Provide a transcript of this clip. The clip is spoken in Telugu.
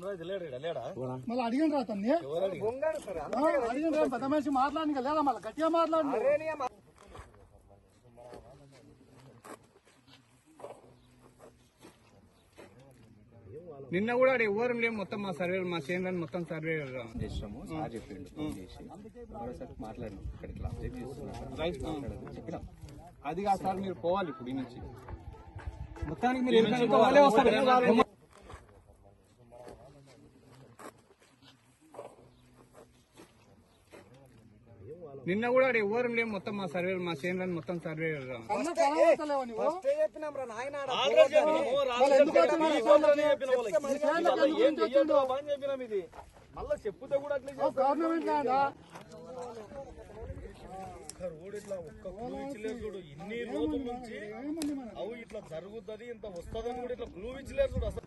మళ్ళీ అడిగిన రా ఆ, అడిగిన రా పెద్ద మనిషి మాట్లాడి లేదా మళ్ళీ గట్టిగా నిన్న కూడా ఎవరు లేము మొత్తం మా సర్వే మా చేనులను మొత్తం సర్వే చేసినాము సార్ చెప్పిండు ఫోన్ చేసి. మరోసారి మాట్లాడినాం ఇక్కడ ఇట్లా అప్డేట్ చేస్తున్నాం. రైట్ చెప్పినాం. అది కాదు సార్ మీరు పోవాలి ఇప్పుడు నుంచి. మొత్తానికి మీరు నిన్న కూడా ఆడ ఎవరు లేము మొత్తం మా సర్వే మా చేనులను మొత్తం సర్వే మళ్ళీ చెప్పుతే కూడా రోడ్ ఇట్లా ఒక్క క్లూ ఇచ్చలేరు చూడు. ఇన్ని రోజుల నుంచి అవు ఇట్లా జరుగుతుంది ఇంత వస్తుందని కూడా ఇట్లా క్లూ ఇచ్చలేరు చూడు అసలు.